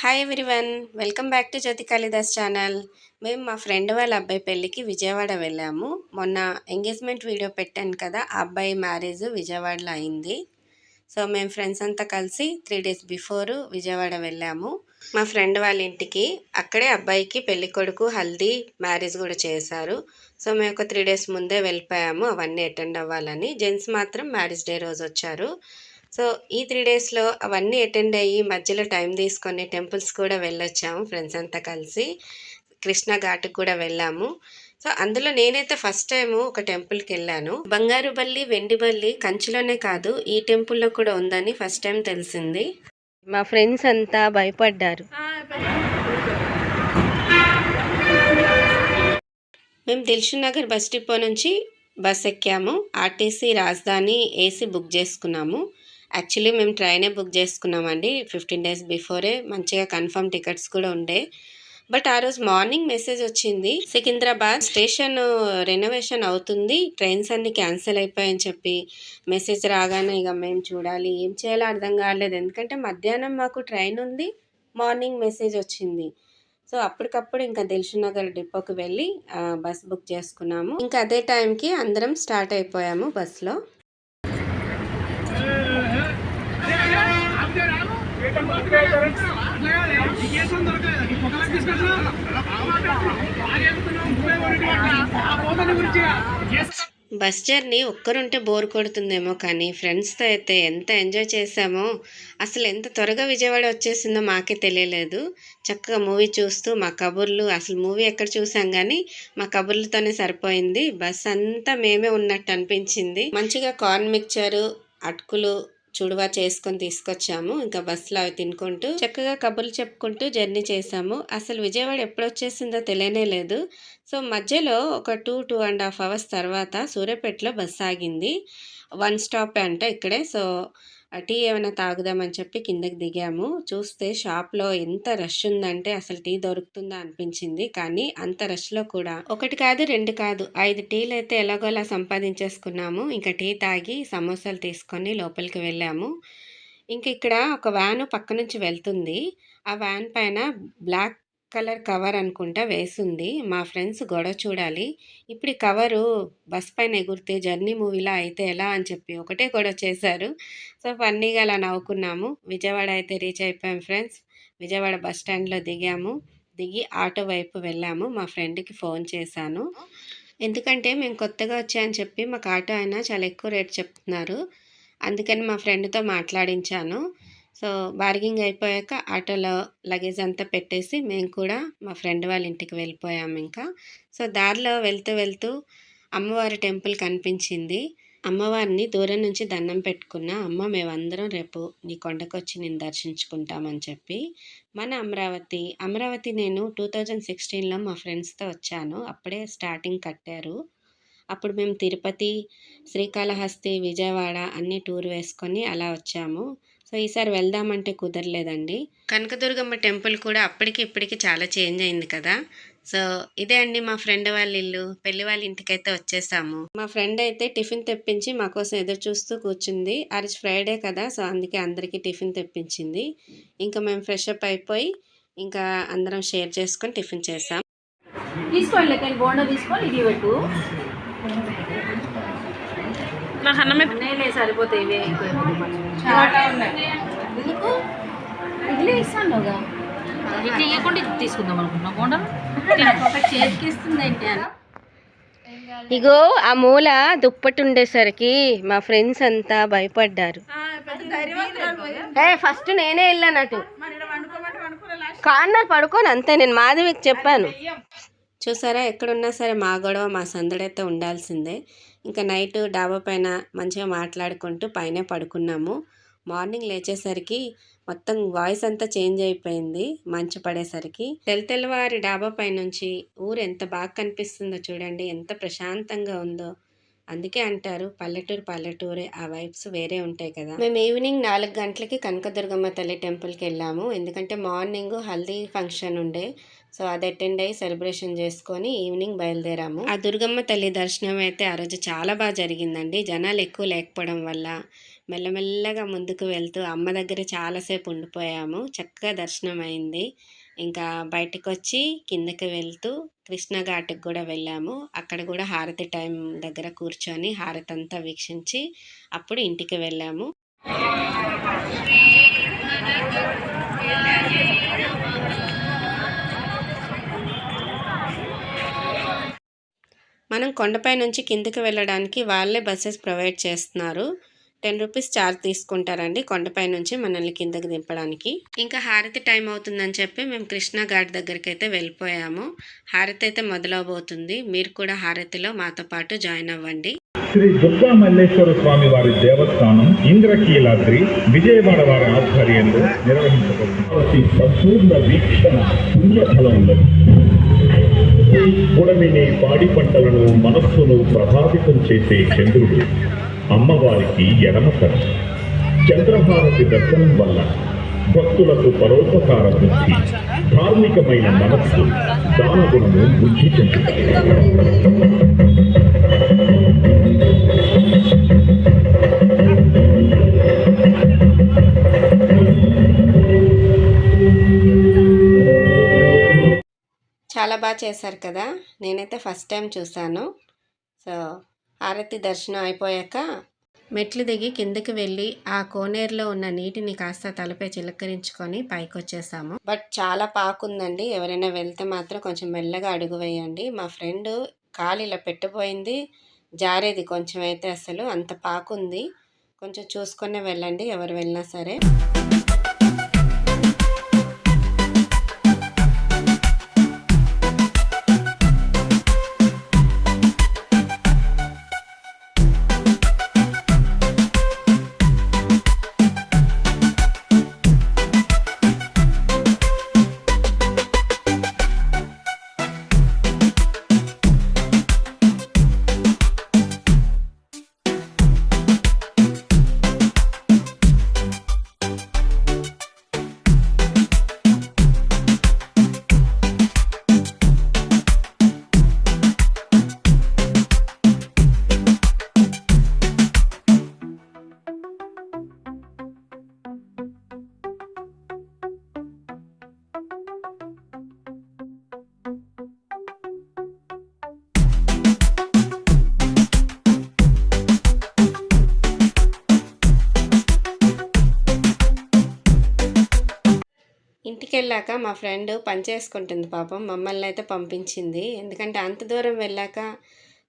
Hi everyone welcome back to Jyothi Kalidas channel మేము మా friend వాళ్ళ అబ్బాయి పెళ్ళికి విజయవాడ వెళ్ళాము. మొన్న ఎంగేజ్మెంట్ వీడియో పెట్టాను కదా ఆ అబ్బాయి మ్యారేజ్ విజయవాడలో అయింది. సో మేము ఫ్రెండ్స్ అంతా కలిసి త్రీ డేస్ బిఫోర్ విజయవాడ వెళ్ళాము. మా ఫ్రెండ్ వాళ్ళ ఇంటికి అక్కడే అబ్బాయికి పెళ్ళి కొడుకు హల్దీ మ్యారేజ్ కూడా చేశారు. సో మేము ఒక త్రీ డేస్ ముందే వెళ్ళిపోయాము అవన్నీ అటెండ్ అవ్వాలని. జెంట్స్ మాత్రం మ్యారేజ్ డే రోజు వచ్చారు. సో ఈ త్రీ డేస్లో అవన్నీ అటెండ్ అయ్యి మధ్యలో టైం తీసుకొని టెంపుల్స్ కూడా వెళ్ళొచ్చాము ఫ్రెండ్స్ అంతా కలిసి. కృష్ణ ఘాట్కి కూడా వెళ్ళాము. సో అందులో నేనైతే ఫస్ట్ టైం ఒక టెంపుల్కి వెళ్ళాను. బంగారు బల్లి వెండి బల్లి కంచిలోనే కాదు ఈ టెంపుల్లో కూడా ఉందని ఫస్ట్ టైం తెలిసింది. మా ఫ్రెండ్స్ అంతా భయపడ్డారు. మేము దిల్షుక్ నగర్ బస్ డిపో నుంచి బస్ ఎక్కాము. ఆర్టీసీ రాజధాని ఏసీ బుక్ చేసుకున్నాము. యాక్చువల్లీ మేము ట్రైనే బుక్ చేసుకున్నామండి ఫిఫ్టీన్ డేస్ బిఫోరే. మంచిగా కన్ఫర్మ్ టికెట్స్ కూడా ఉండే. బట్ ఆ రోజు మార్నింగ్ మెసేజ్ వచ్చింది సికింద్రాబాద్ స్టేషన్ రెనోవేషన్ అవుతుంది ట్రైన్స్ అన్ని క్యాన్సిల్ అయిపోయాయని చెప్పి మెసేజ్ రాగానే ఇక మేము చూడాలి ఏం చేయాలో అర్థం కాలేదు ఎందుకంటే మధ్యాహ్నం మాకు ట్రైన్ ఉంది మార్నింగ్ మెసేజ్ వచ్చింది. సో అప్పటికప్పుడు ఇంకా దిల్షుక్ నగర్ డిపోకి వెళ్ళి బస్ బుక్ చేసుకున్నాము. ఇంకా అదే టైంకి అందరం స్టార్ట్ అయిపోయాము బస్లో బస్ జర్నీ ఒక్కరుంటే బోర్ కొడుతుందేమో కానీ ఫ్రెండ్స్తో అయితే ఎంత ఎంజాయ్ చేశామో అసలు ఎంత త్వరగా విజయవాడ వచ్చేసిందో మాకే తెలియలేదు. చక్కగా మూవీ చూస్తూ మా కబుర్లు అసలు మూవీ ఎక్కడ చూసాం కానీ మా కబుర్లతోనే సరిపోయింది. బస్ అంతా మేమే ఉన్నట్టు అనిపించింది. మంచిగా కార్న్ మిక్చరు అటుకులు చుడువా చేసుకొని తీసుకొచ్చాము. ఇంకా బస్సులో అవి తినుకుంటూ చక్కగా కబుర్లు చెప్పుకుంటూ జర్నీ చేసాము అసలు విజయవాడ ఎప్పుడు వచ్చేసిందో తెలియనే లేదు. సో మధ్యలో ఒక two two and half hours తర్వాత సూర్యాపేటలో బస్సు ఆగింది. వన్ స్టాప్ అంట ఇక్కడే. సో టీ ఏమైనా తాగుదామని చెప్పి కిందకి దిగాము. చూస్తే షాప్లో ఎంత రష్ ఉందంటే అసలు టీ దొరుకుతుందా అనిపించింది. కానీ అంత రష్లో కూడా. ఒకటి కాదు రెండు కాదు. ఐదు టీలు అయితే ఎలాగోలా సంపాదించేసుకున్నాము. ఇంకా టీ తాగి సమోసాలు తీసుకొని లోపలికి వెళ్ళాము. ఇంక ఇక్కడ ఒక వ్యాను పక్క నుంచి వెళ్తుంది. ఆ వ్యాన్ పైన బ్లాక్ కలర్ కవర్ అనుకుంటా వేసింది. మా ఫ్రెండ్స్ గొడవ చూడాలి. ఇప్పుడు ఈ కవరు బస్ పైన ఎగురితే జర్నీ మూవీలా అయితే ఎలా అని చెప్పి ఒకటే గొడవ చేశారు. సో ఫన్నీగా అలా నవ్వుకున్నాము. విజయవాడ అయితే రీచ్ అయిపోయాం ఫ్రెండ్స్. విజయవాడ బస్ స్టాండ్లో దిగాము. దిగి ఆటో వైపు వెళ్ళాము. మా ఫ్రెండ్కి ఫోన్ చేశాను. ఎందుకంటే మేము కొత్తగా వచ్చాయని చెప్పి మాకు ఆటో అయినా చాలా ఎక్కువ రేట్ చెప్తున్నారు. అందుకని మా ఫ్రెండ్తో మాట్లాడించాను. సో బార్గింగ్ అయిపోయాక ఆటోలో లగేజ్ అంతా పెట్టేసి మేము కూడా మా ఫ్రెండ్ వాళ్ళ ఇంటికి వెళ్ళిపోయాము ఇంకా. సో దారిలో వెళ్తూ వెళ్తూ అమ్మవారి టెంపుల్ కనిపించింది. అమ్మవారిని దూరం నుంచి దండం పెట్టుకున్న అమ్మ మేమందరం రేపు నీ కొండకొచ్చి నేను దర్శించుకుంటామని చెప్పి మన అమరావతి అమరావతి నేను టూ థౌజండ్ సిక్స్టీన్లో మా ఫ్రెండ్స్తో వచ్చాను. అప్పుడే స్టార్టింగ్ కట్టారు. అప్పుడు మేము తిరుపతి శ్రీకాళహస్తి విజయవాడ అన్ని టూర్ వేసుకొని అలా వచ్చాము. సో ఈసారి వెళ్దామంటే కుదరలేదండి. కనకదుర్గమ్మ టెంపుల్ కూడా అప్పటికి ఇప్పటికి చాలా చేంజ్ అయింది కదా. సో ఇదే అండి మా ఫ్రెండ్ వాళ్ళ ఇల్లు పెళ్ళి వాళ్ళ ఇంటికైతే వచ్చేసాము. మా ఫ్రెండ్ అయితే టిఫిన్ తెప్పించి మా కోసం ఎదురు చూస్తూ కూర్చుంది. ఆ రోజు ఫ్రైడే కదా సో అందుకే అందరికీ టిఫిన్ తెప్పించింది. ఇంకా మేము ఫ్రెష్ అప్ అయిపోయి ఇంకా అందరం షేర్ చేసుకొని టిఫిన్ చేసాం. తీసుకోండి బోండా తీసుకొని ఇది పెట్టు. నాకు అన్నమే నేలే సరిపోతాయి ఇవే. ఇస్తానుగా ఇవ్వకుండా తీసుకుందాం అనుకున్నా బోండా ఒక చేతికి ఇస్తుంది ఏంటి అని ఇగో ఆ మూల దుప్పటి ఉండేసరికి మా ఫ్రెండ్స్ అంతా భయపడ్డారు. ఏ ఫస్ట్ నేనే వెళ్ళానటు. కార్నర్ పడుకోను అంతే నేను మాధవికి చెప్పాను. చూసారా? ఎక్కడున్నా సరే మా గొడవ మా సందడైతే ఉండాల్సిందే. ఇంకా నైట్ డాబా పైన మంచిగా మాట్లాడుకుంటూ పైన పడుకున్నాము. మార్నింగ్ లేచేసరికి మొత్తం వాయిస్ అంతా చేంజ్ అయిపోయింది మంచు పడేసరికి. తెల్లవారి డాబా పైనుంచి ఊరు ఎంత బాగా కనిపిస్తుందో చూడండి ఎంత ప్రశాంతంగా ఉందో. అందుకే అంటారు పల్లెటూరు పల్లెటూరే ఆ వైబ్స్ వేరే ఉంటాయి కదా. మేము ఈవినింగ్ నాలుగు గంటలకి కనకదుర్గమ్మ తల్లి టెంపుల్కి వెళ్ళాము. ఎందుకంటే మార్నింగ్ హల్దీ ఫంక్షన్ ఉండే. సో అది అటెండ్ అయ్యి సెలబ్రేషన్ చేసుకొని ఈవినింగ్ బయలుదేరాము. ఆ దుర్గమ్మ తల్లి దర్శనం అయితే ఆ రోజు చాలా బాగా జరిగిందండి. జనాలు ఎక్కువ లేకపోవడం వల్ల మెల్లమెల్లగా ముందుకు వెళ్తూ అమ్మ దగ్గర చాలాసేపు ఉండిపోయాము. చక్కగా దర్శనం అయింది. ఇంకా బయటకు వచ్చి కిందకి వెళ్తూ కృష్ణ ఘాట్కి కూడా వెళ్ళాము. అక్కడ కూడా హారతి టైం దగ్గర కూర్చొని హారతి అంతా వీక్షించి అప్పుడు ఇంటికి వెళ్ళాము. మనం కొండపై నుంచి కిందకి వెళ్ళడానికి వాళ్ళే బస్సెస్ ప్రొవైడ్ చేస్తున్నారు. టెన్ రూపీస్ ఛార్జ్ తీసుకుంటారండి కొండపై నుంచి మనల్ని కిందకి దింపడానికి. ఇంకా హారతి టైం అవుతుందని చెప్పి మేము కృష్ణా ఘాట్ దగ్గరికి అయితే వెళ్ళిపోయాము. హారతి అయితే మొదలవబోతుంది. మీరు కూడా హారతిలో మాతో పాటు జాయిన్ అవ్వండి. శ్రీ దుర్గా మల్లేశ్వర స్వామి వారి దేవస్థానం ఇంద్రకీలాద్రి విజయవాడ వారి ఆధ్వర్యంలో నిర్వహించబడుతుంది. సంపూర్ణ వీక్షణ పుణ్యఫలంలో పుడమిని పాడి పంటలను మనస్సును ప్రభావితం చేసే చంద్రుడు అమ్మవారికి ఎడమకరం చంద్రహారతి దర్శనం వల్ల భక్తులకు పరోపకార బుద్ధి ధార్మికమైన మనస్సు దానగుణము బుద్ధి చెందుతుంది. బాగా చేశారు కదా నేనైతే ఫస్ట్ టైం చూశాను. సో హారతి దర్శనం అయిపోయాక మెట్లు దిగి కిందకి వెళ్ళి ఆ కోనేరులో ఉన్న నీటిని కాస్త తలపై చిలకరించుకొని పైకి వచ్చేసాము బట్ చాలా పాకుందండి. ఎవరైనా వెళ్తే మాత్రం కొంచెం మెల్లగా అడుగు వేయండి. మా ఫ్రెండ్ కాలు ఇలా పెట్టబోయింది జారేది కొంచెం అయితే అసలు అంత పాకుంది. కొంచెం చూసుకునే వెళ్ళండి ఎవరు వెళ్ళినా సరే. తీసుకెళ్ళాక వెళ్ళాక మా ఫ్రెండ్ పని చేసుకుంటుంది పాపం మమ్మల్ని అయితే పంపించింది. ఎందుకంటే అంత దూరం వెళ్ళాక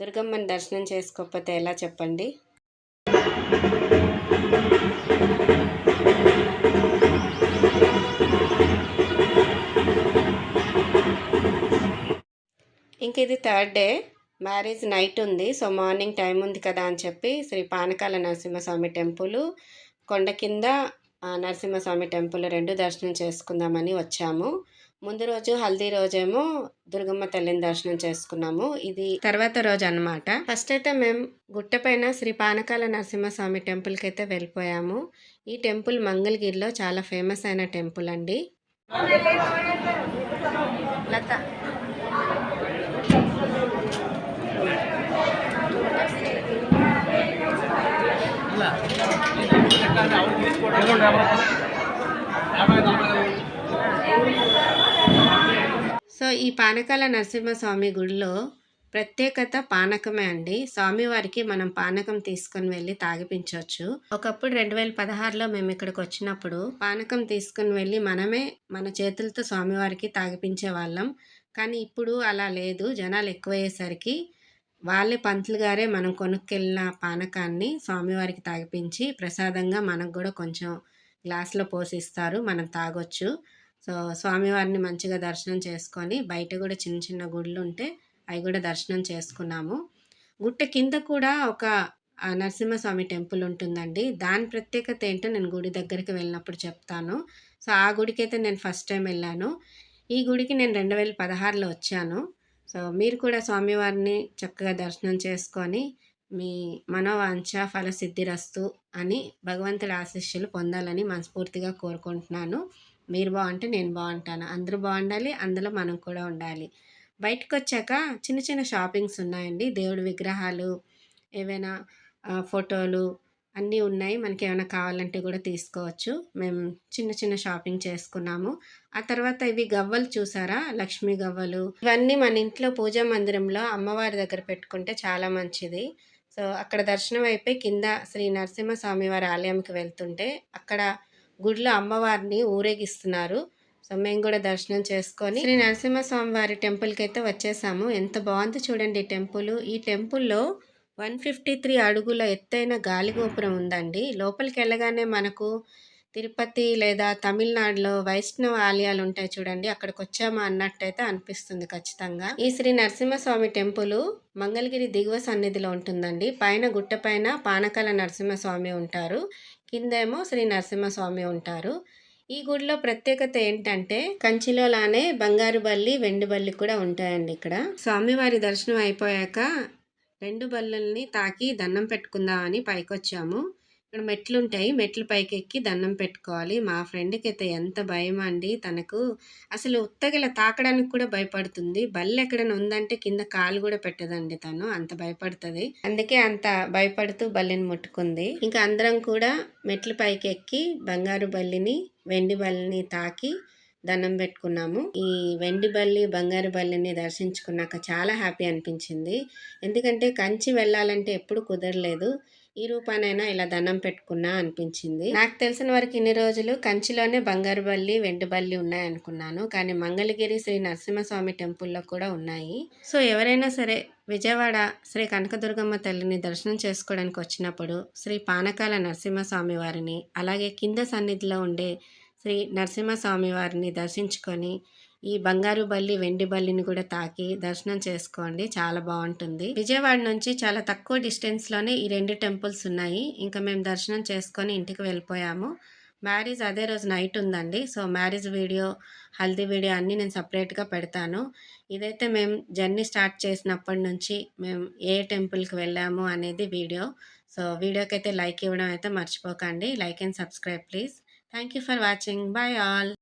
దుర్గమ్మని దర్శనం చేసుకోకపోతే ఎలా చెప్పండి? ఇంక ఇది థర్డ్ డే. మ్యారేజ్ నైట్ ఉంది. సో మార్నింగ్ టైం ఉంది కదా అని చెప్పి శ్రీ పానకాల నరసింహస్వామి టెంపుల్ కొండ కింద నరసింహస్వామి టెంపుల్ రెండు దర్శనం చేసుకుందామని వచ్చాము. ముందు రోజు హల్దీ రోజేమో దుర్గమ్మ తల్లిని దర్శనం చేసుకున్నాము. ఇది తర్వాత రోజు అన్నమాట. ఫస్ట్ అయితే మేము గుట్టపైన శ్రీ పానకాల నరసింహస్వామి టెంపుల్కి అయితే వెళ్ళిపోయాము. ఈ టెంపుల్ మంగళగిరిలో చాలా ఫేమస్ అయిన టెంపుల్ అండి. లత. సో ఈ పానకాల నరసింహస్వామి గుడిలో ప్రత్యేకత పానకమే అండి. స్వామివారికి మనం పానకం తీసుకొని వెళ్ళి తాగిపించవచ్చు. ఒకప్పుడు రెండు వేల పదహారులో మేము ఇక్కడికి వచ్చినప్పుడు పానకం తీసుకొని వెళ్ళి మనమే మన చేతులతో స్వామివారికి తాగిపించే వాళ్ళం. కానీ ఇప్పుడు అలా లేదు. జనాలు ఎక్కువయ్యేసరికి వాళ్ళే పంతులు గారే మనం కొనుక్కెళ్ళిన పానకాన్ని స్వామివారికి తాగిపించి ప్రసాదంగా మనకు కూడా కొంచెం గ్లాస్లో పోసిస్తారు మనం తాగొచ్చు. సో స్వామివారిని మంచిగా దర్శనం చేసుకొని బయట కూడా చిన్న చిన్న గుళ్ళు ఉంటే అవి కూడా దర్శనం చేసుకున్నాము. గుట్ట కింద కూడా ఒక నరసింహస్వామి టెంపుల్ ఉంటుందండి. దాని ప్రత్యేకత ఏంటో నేను గుడి దగ్గరికి వెళ్ళినప్పుడు చెప్తాను. సో ఆ గుడికి అయితే నేను ఫస్ట్ టైం వెళ్ళాను. ఈ గుడికి నేను రెండు వేల పదహారులో వచ్చాను. సో మీరు కూడా స్వామివారిని చక్కగా దర్శనం చేసుకొని మీ మనోవాంఛ ఫలసిద్ధిరస్తు అని భగవంతుడి ఆశీస్సులు పొందాలని మనస్ఫూర్తిగా కోరుకుంటున్నాను. మీరు బాగుంటే నేను బాగుంటాను. అందరూ బాగుండాలి అందులో మనం కూడా ఉండాలి. బయటకు వచ్చాక చిన్న చిన్న షాపింగ్స్ ఉన్నాయండి. దేవుడి విగ్రహాలు ఏవైనా ఫోటోలు అన్నీ ఉన్నాయి. మనకి ఏమైనా కావాలంటే కూడా తీసుకోవచ్చు. మేము చిన్న చిన్న షాపింగ్ చేసుకున్నాము. ఆ తర్వాత ఇవి గవ్వలు చూసారా? లక్ష్మీ గవ్వలు. ఇవన్నీ మన ఇంట్లో పూజా మందిరంలో అమ్మవారి దగ్గర పెట్టుకుంటే చాలా మంచిది. సో అక్కడ దర్శనం అయిపోయి కింద శ్రీ నరసింహస్వామి వారి ఆలయంకి వెళ్తుంటే అక్కడ గుడిలో అమ్మవారిని ఊరేగిస్తున్నారు. సో మేము కూడా దర్శనం చేసుకొని శ్రీ నరసింహస్వామి వారి టెంపుల్కి అయితే వచ్చేసాము. ఎంత బాగుంది చూడండి ఈ టెంపుల్. ఈ టెంపుల్లో వన్ ఫిఫ్టీ త్రీ అడుగుల ఎత్తైన గాలిగోపురం ఉందండి. లోపలికి వెళ్ళగానే మనకు తిరుపతి లేదా తమిళనాడులో వైష్ణవ ఆలయాలు ఉంటాయి చూడండి. అక్కడికి వచ్చామా అన్నట్టయితే అనిపిస్తుంది ఖచ్చితంగా. ఈ శ్రీ నరసింహస్వామి టెంపుల్ మంగళగిరి దిగువ సన్నిధిలో ఉంటుందండి. పైన గుట్ట పైన పానకాల నరసింహస్వామి ఉంటారు. కిందేమో శ్రీ నరసింహస్వామి ఉంటారు. ఈ గుడిలో ప్రత్యేకత ఏంటంటే కంచిలో లానే బంగారు బల్లి వెండి బల్లి కూడా ఉంటాయండి ఇక్కడ. స్వామివారి దర్శనం అయిపోయాక రెండు బల్లల్ని తాకి దండం పెట్టుకుందామని పైకొచ్చాము. ఇక్కడ మెట్లు ఉంటాయి మెట్లు పైకి ఎక్కి దండం పెట్టుకోవాలి. మా ఫ్రెండ్కి అయితే ఎంత భయం అండి. తనకు అసలు ఉత్తగల తాకడానికి కూడా భయపడుతుంది. బల్లి ఎక్కడైనా ఉందంటే కింద కాలు కూడా పెట్టదండి తను. అంత భయపడుతుంది. అందుకే అంత భయపడుతూ బల్లిని ముట్టుకుంది. ఇంకా అందరం కూడా మెట్లు పైకి ఎక్కి బంగారు బల్లిని వెండి బల్లిని తాకి దండం పెట్టుకున్నాము. ఈ వెండి బల్లి బంగారు బల్లిని దర్శించుకున్నాక చాలా హ్యాపీ అనిపించింది. ఎందుకంటే కంచి వెళ్ళాలంటే ఎప్పుడు కుదరలేదు. ఈ రూపానైనా ఇలా దండం పెట్టుకున్నా అనిపించింది. నాకు తెలిసిన వరకు ఇన్ని రోజులు కంచిలోనే బంగారు బల్లి వెండి బల్లి ఉన్నాయి అనుకున్నాను. కానీ మంగళగిరి శ్రీ నరసింహస్వామి టెంపుల్లో కూడా ఉన్నాయి. సో ఎవరైనా సరే విజయవాడ శ్రీ కనకదుర్గమ్మ తల్లిని దర్శనం చేసుకోవడానికి వచ్చినప్పుడు శ్రీ పానకాల నరసింహస్వామి వారిని అలాగే కింద సన్నిధిలో ఉండే శ్రీ నరసింహస్వామి వారిని దర్శించుకొని ఈ బంగారు బల్లి వెండి బల్లిని కూడా తాకి దర్శనం చేసుకోండి. చాలా బాగుంటుంది. విజయవాడ నుంచి చాలా తక్కువ డిస్టెన్స్లోనే ఈ రెండు టెంపుల్స్ ఉన్నాయి. ఇంకా మేము దర్శనం చేసుకొని ఇంటికి వెళ్ళిపోయాము. మ్యారేజ్ అదే రోజు నైట్ ఉందండి. So marriage video haldi video అన్నీ నేను సపరేట్గా పెడతాను. ఇదైతే మేము జర్నీ స్టార్ట్ చేసినప్పటి నుంచి మేము ఏ టెంపుల్కి వెళ్ళాము అనేది వీడియో. సో వీడియోకి అయితే లైక్ ఇవ్వడం అయితే మర్చిపోకండి. Like and subscribe please. Thank you for watching. Bye all.